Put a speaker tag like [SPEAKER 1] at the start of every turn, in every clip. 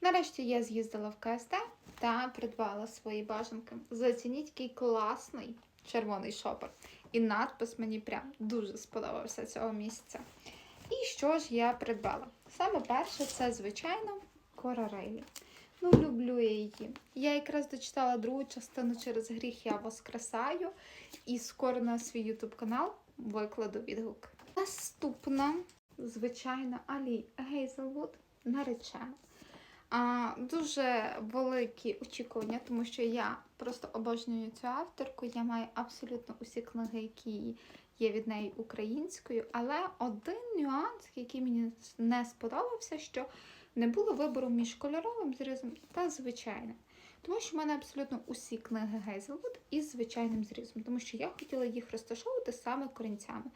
[SPEAKER 1] Нарешті я з'їздила в КСТ та придбала свої бажанки. Зацініть який класний червоний шопер. І надпис мені прям дуже сподобався цього місяця. І що ж я придбала? Саме перше, це, звичайно, Кора Рейлі. Ну, люблю я її. Я якраз дочитала другу частину через гріх я воскресаю. І скоро на свій ютуб канал викладу відгук. Наступна, звичайно, Алі Гейзелвуд наречена. А, дуже великі очікування, тому що я просто обожнюю цю авторку. Я маю абсолютно усі книги, які є від неї українською. Але один нюанс, який мені не сподобався, що не було вибору між кольоровим зрізом та звичайним. Тому що в мене абсолютно усі книги Гейзелвуд із звичайним зрізом, тому що я хотіла їх розташовувати саме корінцями.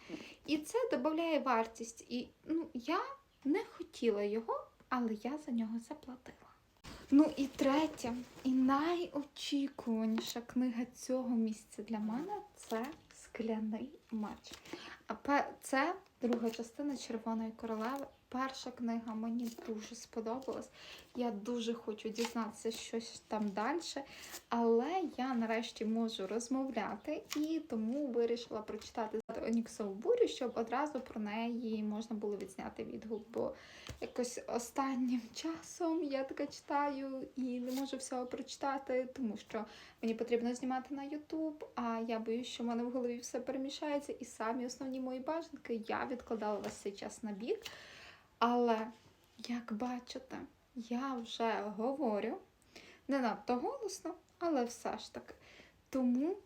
[SPEAKER 1] І це додає вартість. І ну, я не хотіла його, але я за нього заплатила. Ну і третя, і найочікуваніша книга цього місяця для мене це Скляний меч. А це друга частина Червоної королеви. Перша книга мені дуже сподобалась. Я дуже хочу дізнатися щось там далі. Але я нарешті можу розмовляти і тому вирішила прочитати Оніксову бурю, щоб одразу про неї можна було відзняти відгук. Бо якось останнім часом я таке читаю і не можу всього прочитати, тому що мені потрібно знімати на Ютуб, а я боюсь, що в мене в голові все перемішається, і самі основні мої бажанки я відкладала весь цей час на бік. Але, як бачите, я вже говорю не надто голосно, але все ж таки. Тому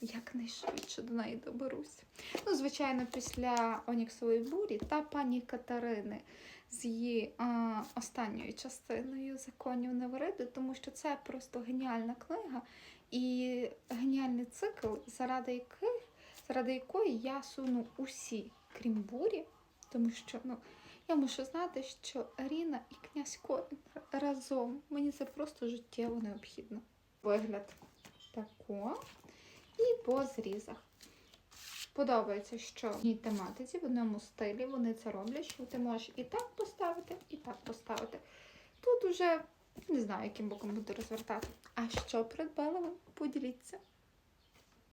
[SPEAKER 1] якнайшвидше до неї доберусь. Ну, звичайно, після Оніксової бурі та пані Катерини з її а, останньою частиною законів Невериди, тому що це просто геніальна книга і геніальний цикл, заради яких заради якої я суну усі, крім бурі, тому що ну, я мушу знати, що Аріна і князь Корін разом. Мені це просто життєво необхідно. Вигляд тако. І по зрізах. Подобається, що в ній тематиці, в одному стилі вони це роблять, що ти можеш і так поставити, і так поставити. Тут уже не знаю, яким боком буду розвертати. А що придбала ви? Поділіться.